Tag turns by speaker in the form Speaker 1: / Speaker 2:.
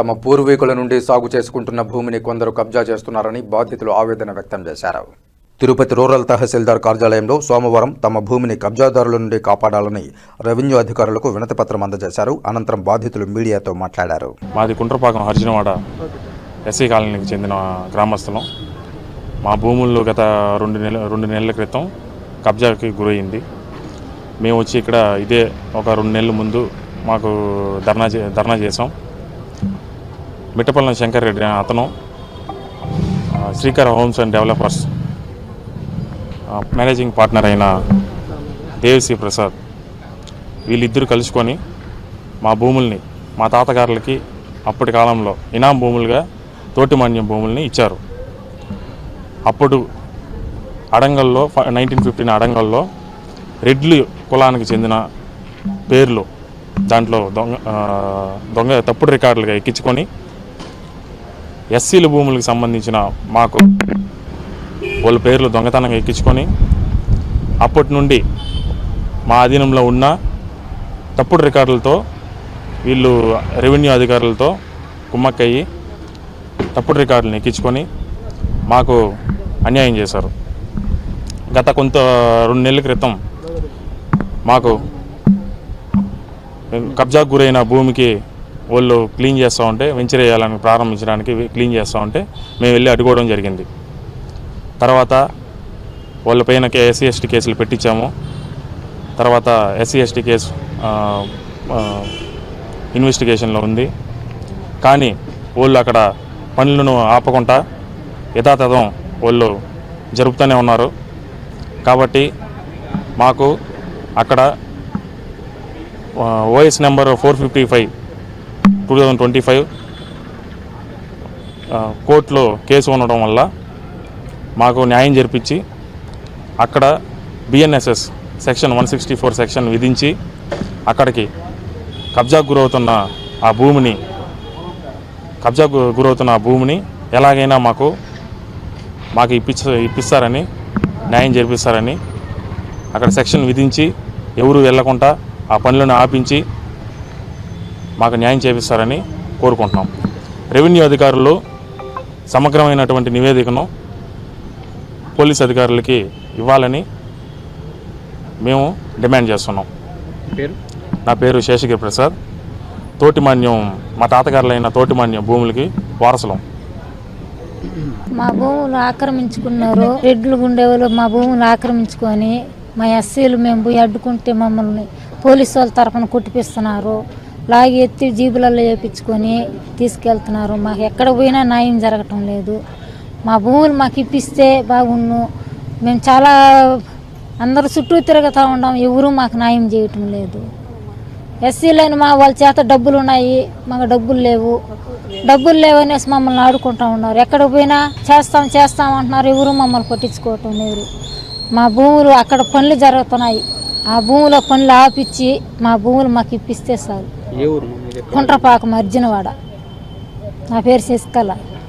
Speaker 1: తమ పూర్వీకుల నుండి సాగు చేసుకుంటున్న భూమిని కొందరు కబ్జా చేస్తున్నారని బాధితులు ఆవేదన వ్యక్తం చేశారు. తిరుపతి రూరల్ తహసీల్దార్ కార్యాలయంలో సోమవారం తమ భూమిని కబ్జాదారుల నుండి కాపాడాలని రెవెన్యూ అధికారులకు వినతిపత్రం అందజేశారు. అనంతరం బాధితులు మీడియాతో మాట్లాడారు.
Speaker 2: మాది కుంట్రపాకం హర్జనవాడ ఎస్సీ కాలనీకి చెందిన గ్రామస్థలం. మా భూముల్లో గత రెండు నెల రెండు నెలల క్రితం కబ్జాకి గురయింది మేము వచ్చి ఇక్కడ ఇదే ఒక రెండు నెలల ముందు మాకు ధర్నా చే ధర్నా చేసాం మిట్టపల్లం శంకర్ రెడ్డి అతను Srikara homes and developers managing partner అయిన దేవిశ్రీ ప్రసాద్. వీళ్ళిద్దరూ కలుసుకొని మా భూముల్ని మా తాతగారులకి అప్పటి కాలంలో ఇనాం భూములుగా తోటిమాన్యం భూముల్ని ఇచ్చారు. అప్పుడు అడంగల్లో నైన్టీన్ ఫిఫ్టీన్ అడంగల్లో రెడ్లు కులానికి చెందిన పేర్లు దాంట్లో దొంగ దొంగ తప్పుడు రికార్డులుగా ఎక్కించుకొని ఎస్సీల భూములకు సంబంధించిన మాకు వాళ్ళ పేర్లు దొంగతనంగా ఎక్కించుకొని అప్పటి నుండి మా అధీనంలో ఉన్న తప్పుడు రికార్డులతో వీళ్ళు రెవెన్యూ అధికారులతో కుమ్మక్కయ్యి తప్పుడు రికార్డులను ఎక్కించుకొని మాకు అన్యాయం చేశారు. గత కొంత రెండు నెలల క్రితం మాకు కబ్జాకు గురైన భూమికి వాళ్ళు క్లీన్ చేస్తూ ఉంటే వెంచర్ వేయాలని ప్రారంభించడానికి క్లీన్ చేస్తూ ఉంటే మేము వెళ్ళి అడ్డుకోవడం జరిగింది. తర్వాత వాళ్ళ పైన ఎస్సీ ఎస్టీ కేసులు పెట్టించాము. తర్వాత ఎస్సీ ఎస్టీ కేసు ఇన్వెస్టిగేషన్లో ఉంది. కానీ వాళ్ళు అక్కడ పనులను ఆపకుండా యథాతథం వాళ్ళు జరుపుతూనే ఉన్నారు. కాబట్టి మాకు అక్కడ OS number four fifty five two thousand twenty five కోర్టులో కేసు ఉండడం వల్ల మాకు న్యాయం జరిపించి అక్కడ BNSS section one sixty four section విధించి అక్కడికి కబ్జాకు గురవుతున్న ఆ భూమిని కబ్జాకు గురవుతున్న ఆ భూమిని ఎలాగైనా మాకు మాకు ఇప్పించ ఇప్పిస్తారని న్యాయం జరిపిస్తారని అక్కడ సెక్షన్ విధించి ఎవరు వెళ్ళకుండా ఆ పనులను ఆపించి మాకు న్యాయం చేపిస్తారని కోరుకుంటున్నాం. రెవెన్యూ అధికారులు సమగ్రమైనటువంటి నివేదికను పోలీస్ అధికారులకి ఇవ్వాలని మేము డిమాండ్ చేస్తున్నాం.
Speaker 3: పేరు?
Speaker 2: నా పేరు శేషగిరి ప్రసాద్. తోటిమాన్యం మా తాతగారులైన తోటిమాన్యం భూములకి వారసులం.
Speaker 4: మా భూములు ఆక్రమించుకున్నారు. రెడ్లు గుండేవాళ్ళు మా భూములు ఆక్రమించుకొని మా ఎస్సీలు మేము పోయి అడ్డుకుంటే మమ్మల్ని పోలీసు వాళ్ళ తరఫున కొట్టిపిస్తున్నారు. లాగి ఎత్తి జీబులలో చేపించుకొని తీసుకెళ్తున్నారు. మాకు ఎక్కడ పోయినా న్యాయం జరగటం లేదు. మా భూములు మాకు ఇప్పిస్తే బాగుండు. మేము చాలా అందరు చుట్టూ తిరుగుతూ ఉన్నాం ఎవరూ మాకు న్యాయం చేయటం లేదు. ఎస్సీలైన మా వాళ్ళ చేత డబ్బులు ఉన్నాయి. మాకు డబ్బులు లేవు. డబ్బులు లేవనేసి మమ్మల్ని ఆడుకుంటూ ఉన్నారు. ఎక్కడ పోయినా చేస్తాం చేస్తాం అంటున్నారు. ఎవరు మమ్మల్ని పట్టించుకోవటం లేరు మా భూములు అక్కడ పనులు జరుగుతున్నాయి. ఆ భూములో పనులు ఆపిచ్చి మా భూములు మాకు ఇప్పిస్తే చాలు? కుంట్రపాకం అర్జునవాడ. నా పేరు శశికళ.